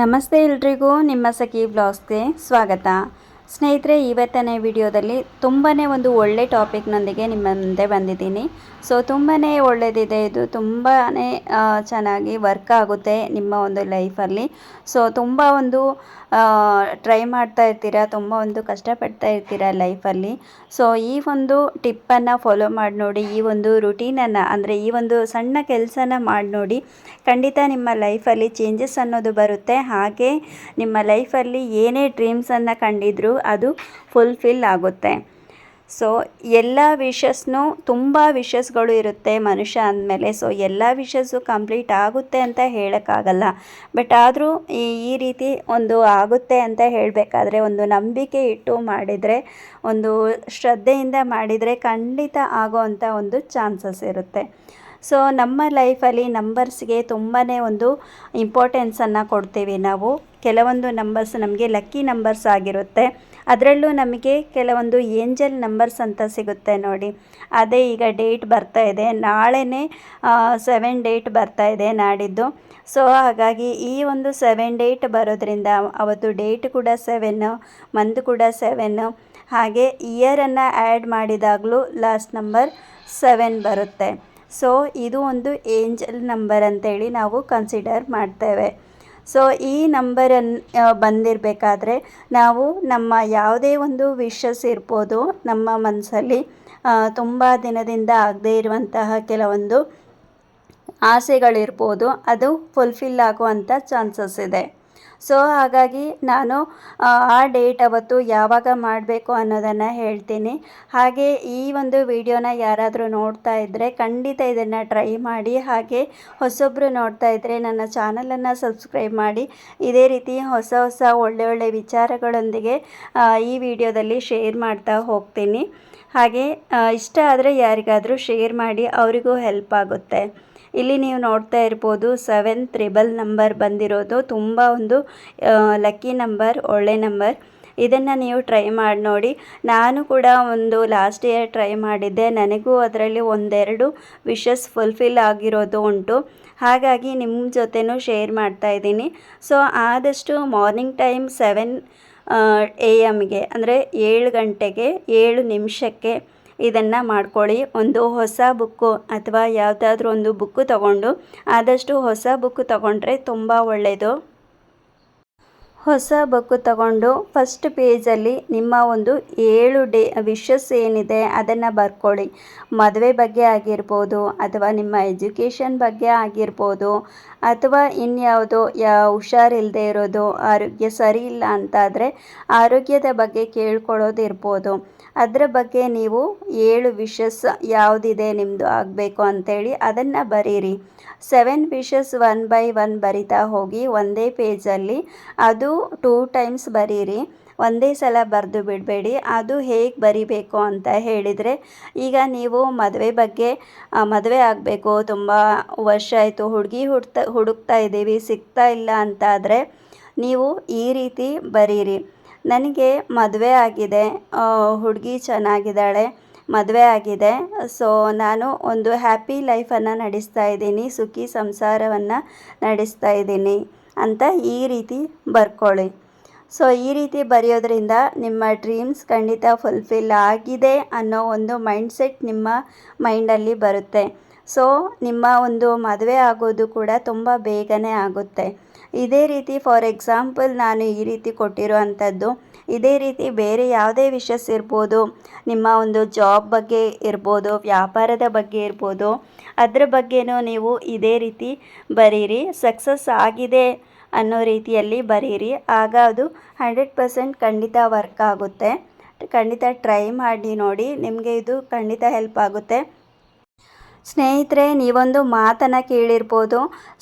ನಮಸ್ತೆ ಎಲ್ರಿಗೂ ನಿಮ್ಮ ಸಖಿ ಬ್ಲಾಗ್ಸ್ಗೆ ಸ್ವಾಗತ. ಸ್ನೇಹಿತರೆ ಇವತ್ತಿನ ವಿಡಿಯೋದಲ್ಲಿ ತುಂಬಾ ಒಂದು ಒಳ್ಳೆ ಟಾಪಿಕ್ನೊಂದಿಗೆ ನಿಮ್ಮ ಮುಂದೆ ಬಂದಿದ್ದೀನಿ. ಸೊ ತುಂಬಾ ಒಳ್ಳೆಯದಿದೆ ಇದು ತುಂಬಾ ಚೆನ್ನಾಗಿ ವರ್ಕ್ ಆಗುತ್ತೆ ನಿಮ್ಮ ಒಂದು ಲೈಫಲ್ಲಿ ಸೊ ತುಂಬ ಒಂದು ಟ್ರೈ ಮಾಡ್ತಾ ಇರ್ತೀರಾ? ತುಂಬ ಒಂದು ಕಷ್ಟಪಡ್ತಾ ಇರ್ತೀರಾ ಲೈಫಲ್ಲಿ ಸೊ ಈ ಒಂದು ಟಿಪ್ಪನ್ನು ಫಾಲೋ ಮಾಡಿ ನೋಡಿ, ಈ ಒಂದು ರುಟೀನನ್ನು ಅಂದರೆ ಈ ಒಂದು ಸಣ್ಣ ಕೆಲಸನ ಮಾಡಿ ನೋಡಿ, ಖಂಡಿತ ನಿಮ್ಮ ಲೈಫಲ್ಲಿ ಚೇಂಜಸ್ ಅನ್ನೋದು ಬರುತ್ತೆ. ಹಾಗೆ ನಿಮ್ಮ ಲೈಫಲ್ಲಿ ಏನೇ ಡ್ರೀಮ್ಸನ್ನು ಕಂಡಿದ್ರು ಅದು ಫುಲ್ಫಿಲ್ ಆಗುತ್ತೆ. ಸೊ ಎಲ್ಲ ವಿಷಸ್ನೂ ತುಂಬ ವಿಷಸ್ಗಳು ಇರುತ್ತೆ ಮನುಷ್ಯ ಅಂದಮೇಲೆ. ಸೊ ಎಲ್ಲ ವಿಷಸ್ಸು ಕಂಪ್ಲೀಟ್ ಆಗುತ್ತೆ ಅಂತ ಹೇಳೋಕ್ಕಾಗಲ್ಲ. ಬಟ್ ಆದರೂ ಈ ರೀತಿ ಒಂದು ಆಗುತ್ತೆ ಅಂತ ಹೇಳಬೇಕಾದ್ರೆ, ಒಂದು ನಂಬಿಕೆ ಇಟ್ಟು ಮಾಡಿದರೆ, ಒಂದು ಶ್ರದ್ಧೆಯಿಂದ ಮಾಡಿದರೆ ಖಂಡಿತ ಆಗೋವಂಥ ಒಂದು ಚಾನ್ಸಸ್ ಇರುತ್ತೆ. ಸೊ ನಮ್ಮ ಲೈಫಲ್ಲಿ ನಂಬರ್ಸ್ಗೆ ತುಂಬಾ ಒಂದು ಇಂಪಾರ್ಟೆನ್ಸನ್ನು ಕೊಡ್ತೀವಿ ನಾವು. ಕೆಲವೊಂದು ನಂಬರ್ಸ್ ನಮಗೆ ಲಕ್ಕಿ ನಂಬರ್ಸ್ ಆಗಿರುತ್ತೆ. ಅದರಲ್ಲೂ ನಮಗೆ ಕೆಲವೊಂದು ಏಂಜಲ್ ನಂಬರ್ಸ್ ಅಂತ ಸಿಗುತ್ತೆ ನೋಡಿ. ಅದೇ ಈಗ ಡೇಟ್ ಬರ್ತಾ ಇದೆ. ನಾಳೆನೇ ಸೆವೆನ್ ಡೇಟ್ ಬರ್ತಾ ಇದೆ ನಾಡಿದ್ದು. ಸೊ ಹಾಗಾಗಿ ಈ ಒಂದು ಸೆವೆನ್ ಡೇಟ್ ಬರೋದ್ರಿಂದ ಅವತ್ತು ಡೇಟ್ ಕೂಡ ಸೆವೆನ್ನು ಮಂತ್ ಕೂಡ ಸೆವೆನ್ನು ಹಾಗೆ ಇಯರನ್ನು ಆ್ಯಡ್ ಮಾಡಿದಾಗಲೂ ಲಾಸ್ಟ್ ನಂಬರ್ ಸೆವೆನ್ ಬರುತ್ತೆ. ಸೊ ಇದು ಒಂದು ಏಂಜಲ್ ನಂಬರ್ ಅಂತೇಳಿ ನಾವು ಕನ್ಸಿಡರ್ ಮಾಡ್ತೇವೆ. ಸೊ ಈ ನಂಬರನ್ನು ಬಂದಿರಬೇಕಾದ್ರೆ ನಾವು ನಮ್ಮ ಯಾವುದೇ ಒಂದು ವಿಷಸ್ ಇರ್ಬೋದು, ನಮ್ಮ ಮನಸ್ಸಲ್ಲಿ ತುಂಬ ದಿನದಿಂದ ಆಗದೇ ಇರುವಂತಹ ಕೆಲವೊಂದು ಆಸೆಗಳಿರ್ಬೋದು, ಅದು ಫುಲ್ಫಿಲ್ ಆಗುವಂಥ ಚಾನ್ಸಸ್ ಇದೆ. ಸೊ ಹಾಗಾಗಿ ನಾನು, ಆ ಡೇಟ್ ಅವತ್ತು ಯಾವಾಗ ಮಾಡಬೇಕು ಅನ್ನೋದನ್ನು ಹೇಳ್ತೀನಿ. ಹಾಗೆ ಈ ಒಂದು ವಿಡಿಯೋನ ಯಾರಾದರೂ ನೋಡ್ತಾ ಇದ್ದರೆ ಖಂಡಿತ ಇದನ್ನು ಟ್ರೈ ಮಾಡಿ. ಹಾಗೆ ಹೊಸೊಬ್ಬರು ನೋಡ್ತಾ ಇದ್ದರೆ ನನ್ನ ಚಾನಲನ್ನು ಸಬ್ಸ್ಕ್ರೈಬ್ ಮಾಡಿ. ಇದೇ ರೀತಿ ಹೊಸ ಹೊಸ ಒಳ್ಳೆ ಒಳ್ಳೆ ವಿಚಾರಗಳೊಂದಿಗೆ ಈ ವಿಡಿಯೋದಲ್ಲಿ ಶೇರ್ ಮಾಡ್ತಾ ಹೋಗ್ತೀನಿ. ಹಾಗೆ ಇಷ್ಟ ಆದರೆ ಯಾರಿಗಾದರೂ ಶೇರ್ ಮಾಡಿ, ಅವರಿಗೂ ಹೆಲ್ಪ್ ಆಗುತ್ತೆ. ಇಲ್ಲಿ ನೀವು ನೋಡ್ತಾ ಇರ್ಬೋದು ಸೆವೆನ್ ತ್ರಿಬಲ್ ನಂಬರ್ ಬಂದಿರೋದು. ತುಂಬ ಒಂದು ಲಕ್ಕಿ ನಂಬರ್ ಒಳ್ಳೆ ನಂಬರ್ ಇದನ್ನು ನೀವು ಟ್ರೈ ಮಾಡಿ ನೋಡಿ. ನಾನು ಕೂಡ ಒಂದು ಲಾಸ್ಟ್ ಇಯರ್ ಟ್ರೈ ಮಾಡಿದ್ದೆ. ನನಗೂ ಅದರಲ್ಲಿ ಒಂದೆರಡು ವಿಷಸ್ ಫುಲ್ಫಿಲ್ ಆಗಿರೋದು ಉಂಟು. ಹಾಗಾಗಿ ನಿಮ್ಮ ಜೊತೆನೂ ಶೇರ್ ಮಾಡ್ತಾ ಇದ್ದೀನಿ. ಸೊ ಆದಷ್ಟು ಮಾರ್ನಿಂಗ್ ಟೈಮ್ ಸೆವೆನ್ ಎ ಎಮ್ಗೆ ಅಂದರೆ ಏಳು ಗಂಟೆಗೆ, ಏಳು ನಿಮಿಷಕ್ಕೆ ಇದನ್ನು ಮಾಡ್ಕೊಳ್ಳಿ. ಒಂದು ಹೊಸ ಬುಕ್ಕು ಅಥವಾ ಯಾವುದಾದ್ರೂ ಒಂದು ಬುಕ್ಕು ತಗೊಂಡು ಆದಷ್ಟು ಹೊಸ ಬುಕ್ಕು ತಗೊಂಡ್ರೆ ತುಂಬ ಒಳ್ಳೆಯದು ಹೊಸ ಬುಕ್ಕು ತಗೊಂಡು ಫಸ್ಟ್ ಪೇಜಲ್ಲಿ ನಿಮ್ಮ ಒಂದು ಏಳು ಡೇ ವಿಷಸ್ ಏನಿದೆ ಅದನ್ನು ಬರ್ಕೊಳ್ಳಿ ಮದುವೆ ಬಗ್ಗೆ ಆಗಿರ್ಬೋದು ಅಥವಾ ನಿಮ್ಮ ಎಜುಕೇಷನ್ ಬಗ್ಗೆ ಆಗಿರ್ಬೋದು ಅಥವಾ ಇನ್ಯಾವುದೋ, ಯಾ ಹುಷಾರಿಲ್ಲದೆ ಇರೋದು, ಆರೋಗ್ಯ ಸರಿ ಇಲ್ಲ ಅಂತಾದರೆ ಆರೋಗ್ಯದ ಬಗ್ಗೆ ಕೇಳ್ಕೊಳ್ಳೋದಿರ್ಬೋದು ಅದರ ಬಗ್ಗೆ ನೀವು ಏಳು ವಿಷಸ್ ಯಾವುದಿದೆ ನಿಮ್ಮದು ಆಗಬೇಕು ಅಂಥೇಳಿ ಅದನ್ನು ಬರೀರಿ. Seven wishes one by one ಬರಿತಾ ಹೋಗಿ ಒಂದೇ ಪೇಜಲ್ಲಿ ಅದು ಟೂ ಟೈಮ್ಸ್ ಬರೀರಿ. ಒಂದೇ ಸಲ ಬರೆದು ಬಿಡಬೇಡಿ. ಅದು ಹೇಗೆ ಬರಿಬೇಕು ಅಂತ ಹೇಳಿದರೆ, ಈಗ ನೀವು ಮದುವೆ ಬಗ್ಗೆ ಮದುವೆ ಆಗಬೇಕು. ತುಂಬ ವರ್ಷ ಆಯಿತು, ಹುಡುಗಿ ಹುಡ್ತಾ, ಹುಡುಕ್ತಾ ಇದ್ದೀವಿ, ಸಿಗ್ತಾ ಇಲ್ಲ ಅಂತಾದರೆ ನೀವು ಈ ರೀತಿ ಬರೀರಿ. ನನಗೆ ಮದುವೆ ಆಗಿದೆ ಹುಡುಗಿ ಚೆನ್ನಾಗಿದ್ದಾಳೆ, ಮದುವೆ ಆಗಿದೆ. ಸೊ, ನಾನು ಒಂದು ಹ್ಯಾಪಿ ಲೈಫನ್ನು ನಡೆಸ್ತಾ ಇದ್ದೀನಿ, ಸುಖಿ ಸಂಸಾರವನ್ನು ನಡೆಸ್ತಾ ಇದ್ದೀನಿ. ಅಂತ ಈ ರೀತಿ ಬರ್ಕೊಳ್ಳಿ. ಸೊ, ಈ ರೀತಿ ಬರೆಯೋದ್ರಿಂದ ನಿಮ್ಮ ಡ್ರೀಮ್ಸ್ ಖಂಡಿತ ಫುಲ್ಫಿಲ್ ಆಗಿದೆ ಅನ್ನೋ ಒಂದು ಮೈಂಡ್ಸೆಟ್ ನಿಮ್ಮ ಮೈಂಡಲ್ಲಿ ಬರುತ್ತೆ. ಸೊ, ನಿಮ್ಮ ಒಂದು ಮದುವೆ ಆಗೋದು ಕೂಡ ತುಂಬ ಬೇಗನೆ ಆಗುತ್ತೆ. ಇದೇ ರೀತಿ ಫಾರ್ ಎಕ್ಸಾಂಪಲ್ ನಾನು ಈ ರೀತಿ ಕೊಟ್ಟಿರೋ ಅಂಥದ್ದು ಇದೇ ರೀತಿ ಬೇರೆ ಯಾವುದೇ ವಿಷಸ್ ಇರ್ಬೋದು, ನಿಮ್ಮ ಒಂದು ಜಾಬ್ ಬಗ್ಗೆ ಇರ್ಬೋದು, ವ್ಯಾಪಾರದ ಬಗ್ಗೆ ಇರ್ಬೋದು, ಅದರ ಬಗ್ಗೆನೂ ನೀವು ಇದೇ ರೀತಿ ಬರೀರಿ. ಸಕ್ಸಸ್ ಆಗಿದೆ ಅನ್ನೋ ರೀತಿಯಲ್ಲಿ ಬರೀರಿ. ಆಗ ಅದು ಹಂಡ್ರೆಡ್ ಪರ್ಸೆಂಟ್ ಖಂಡಿತ ವರ್ಕ್ ಆಗುತ್ತೆ. ಖಂಡಿತ ಟ್ರೈ ಮಾಡಿ ನೋಡಿ, ನಿಮಗೆ ಇದು ಖಂಡಿತ ಹೆಲ್ಪ್ ಆಗುತ್ತೆ. ಸ್ನೇಹಿತರೆ, ನೀವೊಂದು ಮಾತನ್ನು ಕೇಳಿರ್ಬೋದು.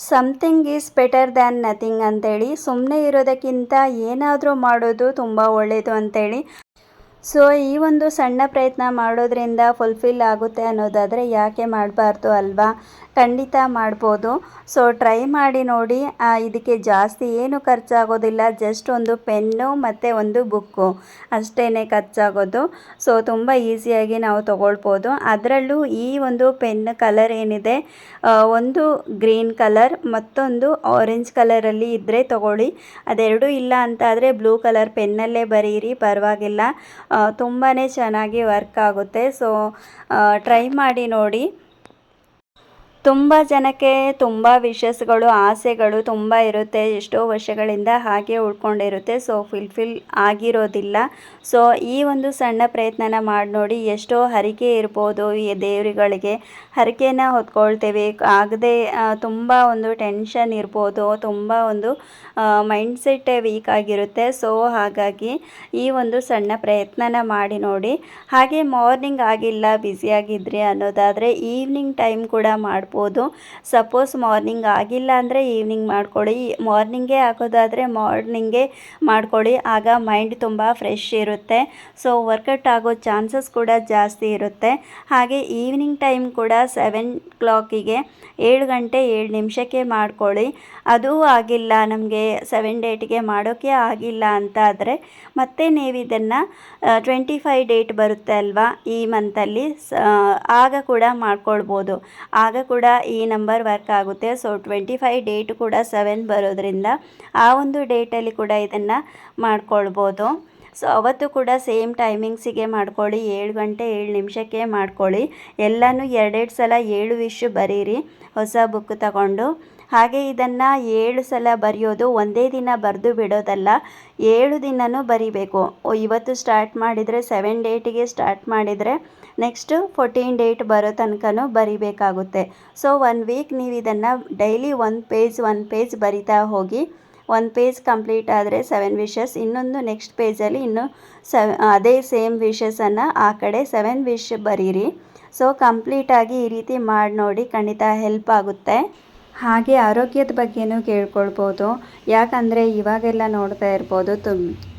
Something is better than nothing ಅಂತೇಳಿ. ಸುಮ್ಮನೆ ಇರೋದಕ್ಕಿಂತ ಏನಾದರೂ ಮಾಡೋದು ತುಂಬ ಒಳ್ಳೆಯದು ಅಂತೇಳಿ. ಸೊ ಈ ಒಂದು ಸಣ್ಣ ಪ್ರಯತ್ನ ಮಾಡೋದ್ರಿಂದ ಫುಲ್ಫಿಲ್ ಆಗುತ್ತೆ ಅನ್ನೋದಾದರೆ ಯಾಕೆ ಮಾಡಬಾರ್ದು ಅಲ್ವಾ? ಖಂಡಿತ ಮಾಡ್ಬೋದು. ಸೊ ಟ್ರೈ ಮಾಡಿ ನೋಡಿ. ಇದಕ್ಕೆ ಜಾಸ್ತಿ ಏನು ಖರ್ಚಾಗೋದಿಲ್ಲ. ಜಸ್ಟ್ ಒಂದು ಪೆನ್ನು ಮತ್ತು ಒಂದು ಬುಕ್ಕು ಅಷ್ಟೇ ಖರ್ಚಾಗೋದು. ಸೊ ತುಂಬ ಈಸಿಯಾಗಿ ನಾವು ತೊಗೊಳ್ಬೋದು. ಅದರಲ್ಲೂ ಈ ಒಂದು ಪೆನ್ ಕಲರ್ ಏನಿದೆ ಒಂದು ಗ್ರೀನ್ ಕಲರ್ ಮತ್ತೊಂದು ಆರೆಂಜ್ ಕಲರಲ್ಲಿ ಇದ್ದರೆ ತಗೊಳ್ಳಿ. ಅದೆರಡೂ ಇಲ್ಲ ಅಂತಾದರೆ ಬ್ಲೂ ಕಲರ್ ಪೆನ್ನಲ್ಲೇ ಬರೀರಿ, ಪರವಾಗಿಲ್ಲ. ತುಂಬಾ ಚೆನ್ನಾಗಿ ವರ್ಕ್ ಆಗುತ್ತೆ. ಸೊ ಟ್ರೈ ಮಾಡಿ ನೋಡಿ. ತುಂಬ ಜನಕ್ಕೆ ತುಂಬ ವಿಷಸ್ಗಳು ಆಸೆಗಳು ತುಂಬ ಇರುತ್ತೆ. ಎಷ್ಟೋ ವರ್ಷಗಳಿಂದ ಹಾಗೆ ಉಳ್ಕೊಂಡಿರುತ್ತೆ. ಸೊ ಫುಲ್ಫಿಲ್ ಆಗಿರೋದಿಲ್ಲ. ಸೊ ಈ ಒಂದು ಸಣ್ಣ ಪ್ರಯತ್ನನ ಮಾಡಿ ನೋಡಿ ಎಷ್ಟೋ ಹರಿಕೆ ಇರ್ಬೋದು ಈ ದೇವರುಗಳಿಗೆ. ಹರಿಕೆನ ಹೊತ್ಕೊಳ್ತೇವೆ. ಆಗದೆ ತುಂಬ ಒಂದು ಟೆನ್ಷನ್ ಇರ್ಬೋದು. ತುಂಬ ಒಂದು ಮೈಂಡ್ ಸೆಟ್ ವೀಕ್ ಆಗಿರುತ್ತೆ. ಸೊ ಹಾಗಾಗಿ ಈ ಒಂದು ಸಣ್ಣ ಪ್ರಯತ್ನನ ಮಾಡಿ ನೋಡಿ. ಹಾಗೆ ಮಾರ್ನಿಂಗ್ ಆಗಿಲ್ಲ ಬ್ಯುಸಿಯಾಗಿದ್ರಿ ಅನ್ನೋದಾದರೆ ಈವ್ನಿಂಗ್ ಟೈಮ್ ಕೂಡ ಮಾಡ್ಬೋದು. ಸಪೋಸ್ ಮಾರ್ನಿಂಗ್ ಆಗಿಲ್ಲ ಅಂದರೆ ಈವ್ನಿಂಗ್ ಮಾಡ್ಕೊಳ್ಳಿ. ಮಾರ್ನಿಂಗೇ ಹಾಕೋದಾದರೆ ಮಾರ್ನಿಂಗೇ ಮಾಡ್ಕೊಳ್ಳಿ. ಆಗ ಮೈಂಡ್ ತುಂಬ ಫ್ರೆಶ್ ಇರುತ್ತೆ. ಸೊ ವರ್ಕೌಟ್ ಆಗೋ ಚಾನ್ಸಸ್ ಕೂಡ ಜಾಸ್ತಿ ಇರುತ್ತೆ. ಹಾಗೆ ಈವ್ನಿಂಗ್ ಟೈಮ್ ಕೂಡ ಸೆವೆನ್ ಕ್ಲಾಕಿಗೆ ಏಳು ಗಂಟೆ ಏಳು ನಿಮಿಷಕ್ಕೆ ಮಾಡ್ಕೊಳ್ಳಿ. ಅದು ಆಗಿಲ್ಲ ನಮಗೆ ಸೆವೆನ್ ಡೇಟ್ಗೆ ಮಾಡೋಕ್ಕೆ ಆಗಿಲ್ಲ ಅಂತ ಆದರೆ ಮತ್ತೆ ನೀವು ಇದನ್ನು ಟ್ವೆಂಟಿ ಫೈವ್ ಡೇಟ್ ಬರುತ್ತೆ ಅಲ್ವಾ ಈ ಮಂತಲ್ಲಿ ಆಗ ಕೂಡ ಮಾಡ್ಕೊಳ್ಬೋದು. ಆಗ ಕೂಡ ಈ ನಂಬರ್ ವರ್ಕ್ ಆಗುತ್ತೆ. ಸೊ ಟ್ವೆಂಟಿ ಫೈವ್ ಡೇಟ್ ಕೂಡ ಸೆವೆನ್ ಬರೋದ್ರಿಂದ ಆ ಒಂದು ಡೇಟಲ್ಲಿ ಕೂಡ ಇದನ್ನು ಮಾಡ್ಕೊಳ್ಬೋದು. ಸೊ ಅವತ್ತು ಕೂಡ ಸೇಮ್ ಟೈಮಿಂಗ್ಸಿಗೆ ಮಾಡ್ಕೊಳ್ಳಿ. ಏಳು ಗಂಟೆ ಏಳು ನಿಮಿಷಕ್ಕೆ ಮಾಡ್ಕೊಳ್ಳಿ. ಎಲ್ಲನೂ ಎರಡೆರಡು ಸಲ ಏಳು ವಿಶ್ ಬರೀರಿ. ಹೊಸ ಬುಕ್ ತಗೊಂಡು. ಹಾಗೆ ಇದನ್ನು ಏಳು ಸಲ ಬರೆಯೋದು ಒಂದೇ ದಿನ ಬರೆದು ಬಿಡೋದಲ್ಲ, ಏಳು ದಿನವೂ ಬರಿಬೇಕು. ಇವತ್ತು ಸ್ಟಾರ್ಟ್ ಮಾಡಿದರೆ ಸೆವೆನ್ ಡೇಟಿಗೆ ಸ್ಟಾರ್ಟ್ ಮಾಡಿದರೆ ನೆಕ್ಸ್ಟು ಫೋರ್ಟೀನ್ ಡೇಟ್ ಬರೋ ತನಕನೂ ಬರಿಬೇಕಾಗುತ್ತೆ. ಸೊ ಒನ್ ವೀಕ್ ನೀವು ಇದನ್ನು ಡೈಲಿ ಒಂದು ಪೇಜ್ ಒನ್ ಪೇಜ್ ಬರಿತಾ ಹೋಗಿ ಒಂದು ಪೇಜ್ ಕಂಪ್ಲೀಟ್ ಆದರೆ ಸೆವೆನ್ ವಿಷಸ್ ಇನ್ನೊಂದು ನೆಕ್ಸ್ಟ್ ಪೇಜಲ್ಲಿ ಇನ್ನು ಸೆವ್ ಅದೇ ಸೇಮ್ ವಿಷಸನ್ನು ಆ ಕಡೆ ಸೆವೆನ್ ವಿಶ್ ಬರೀರಿ. ಸೊ ಕಂಪ್ಲೀಟಾಗಿ ಈ ರೀತಿ ಮಾಡಿ ನೋಡಿ ಖಂಡಿತ ಹೆಲ್ಪ್ ಆಗುತ್ತೆ. ಹಾಗೆ ಆರೋಗ್ಯದ ಬಗ್ಗೆನೂ ಕೇಳ್ಕೊಳ್ಬೋದು. ಯಾಕಂದರೆ ಇವಾಗೆಲ್ಲ ನೋಡ್ತಾ ಇರ್ಬೋದು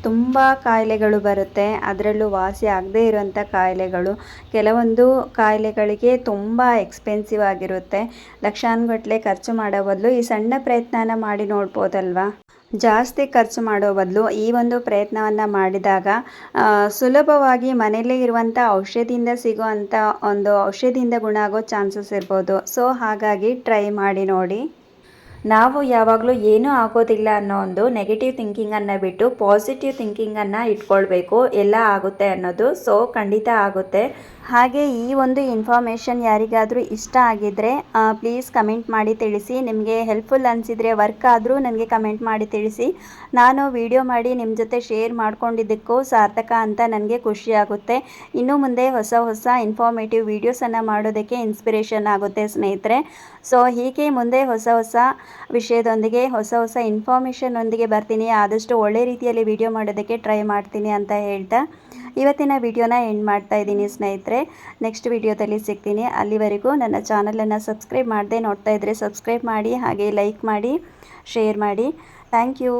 ತುಂಬ ಕಾಯಿಲೆಗಳು ಬರುತ್ತೆ. ಅದರಲ್ಲೂ ವಾಸಿ ಆಗದೇ ಇರುವಂಥ ಕಾಯಿಲೆಗಳು. ಕೆಲವೊಂದು ಕಾಯಿಲೆಗಳಿಗೆ ತುಂಬ ಎಕ್ಸ್ಪೆನ್ಸಿವ್ ಆಗಿರುತ್ತೆ. ಲಕ್ಷಾನುಗಟ್ಟಲೆ ಖರ್ಚು ಮಾಡೋ ಬದಲು ಈ ಸಣ್ಣ ಪ್ರಯತ್ನನ ಮಾಡಿ ನೋಡ್ಬೋದಲ್ವಾ? ಜಾಸ್ತಿ ಖರ್ಚು ಮಾಡೋ ಬದಲು ಈ ಒಂದು ಪ್ರಯತ್ನವನ್ನು ಮಾಡಿದಾಗ ಸುಲಭವಾಗಿ ಮನೆಯಲ್ಲೇ ಇರುವಂಥ ಔಷಧಿಯಿಂದ ಸಿಗುವಂಥ ಒಂದು ಔಷಧಿಯಿಂದ ಗುಣ ಆಗೋ ಚಾನ್ಸಸ್ ಇರ್ಬೋದು. ಸೊ, ಹಾಗಾಗಿ ಟ್ರೈ ಮಾಡಿ ನೋಡಿ. ನಾವು ಯಾವಾಗಲೂ ಏನೂ ಆಗೋದಿಲ್ಲ ಅನ್ನೋ ಒಂದು ನೆಗೆಟಿವ್ ಥಿಂಕಿಂಗನ್ನು ಬಿಟ್ಟು ಪಾಸಿಟಿವ್ ಥಿಂಕಿಂಗನ್ನು ಇಟ್ಕೊಳ್ಬೇಕು. ಎಲ್ಲ ಆಗುತ್ತೆ ಅನ್ನೋದು. ಸೊ, ಖಂಡಿತ ಆಗುತ್ತೆ. ಹಾಗೆ ಈ ಒಂದು ಇನ್ಫಾರ್ಮೇಷನ್ ಯಾರಿಗಾದರೂ ಇಷ್ಟ ಆಗಿದ್ದರೆ ಪ್ಲೀಸ್ ಕಮೆಂಟ್ ಮಾಡಿ ತಿಳಿಸಿ. ನಿಮಗೆ ಹೆಲ್ಪ್ಫುಲ್ ಅನಿಸಿದರೆ ವರ್ಕ್ ಆದರೂ ನನಗೆ ಕಮೆಂಟ್ ಮಾಡಿ ತಿಳಿಸಿ. ನಾನು ವಿಡಿಯೋ ಮಾಡಿ ನಿಮ್ಮ ಜೊತೆ ಶೇರ್ ಮಾಡ್ಕೊಂಡಿದ್ದಕ್ಕೂ ಸಾರ್ಥಕ ಅಂತ ನನಗೆ ಖುಷಿ ಆಗುತ್ತೆ. ಇನ್ನು ಮುಂದೆ ಹೊಸ ಹೊಸ ಇನ್ಫಾರ್ಮೇಟಿವ್ ವೀಡಿಯೋಸನ್ನು ಮಾಡೋದಕ್ಕೆ ಇನ್ಸ್ಪಿರೇಷನ್ ಆಗುತ್ತೆ ಸ್ನೇಹಿತರೆ. ಸೊ ಹೀಗೆ ಮುಂದೆ ಹೊಸ ಹೊಸ ವಿಷಯದೊಂದಿಗೆ, ಹೊಸ ಹೊಸ ಇನ್ಫಾರ್ಮೇಷನ್ ಒಂದಿಗೆ ಬರ್ತೀನಿ. ಆದಷ್ಟು ಒಳ್ಳೆ ರೀತಿಯಲ್ಲಿ ವಿಡಿಯೋ ಮಾಡೋದಕ್ಕೆ ಟ್ರೈ ಮಾಡ್ತೀನಿ ಅಂತ ಹೇಳ್ತಾ. ಇವತ್ತಿನ ವಿಡಿಯೋನ ಎಂಡ್ ಮಾಡ್ತಾ ಇದ್ದೀನಿ ಸ್ನೇಹಿತರೆ. ನೆಕ್ಸ್ಟ್ ವಿಡಿಯೋದಲ್ಲಿ ಸಿಗ್ತೀನಿ. ಅಲ್ಲಿವರೆಗೂ ನನ್ನ ಚಾನಲನ್ನು ಸಬ್ಸ್ಕ್ರೈಬ್ ಮಾಡದೆ ನೋಡ್ತಾ ಇದ್ದರೆ ಸಬ್ಸ್ಕ್ರೈಬ್ ಮಾಡಿ ಹಾಗೆ ಲೈಕ್ ಮಾಡಿ, ಶೇರ್ ಮಾಡಿ. Thank you.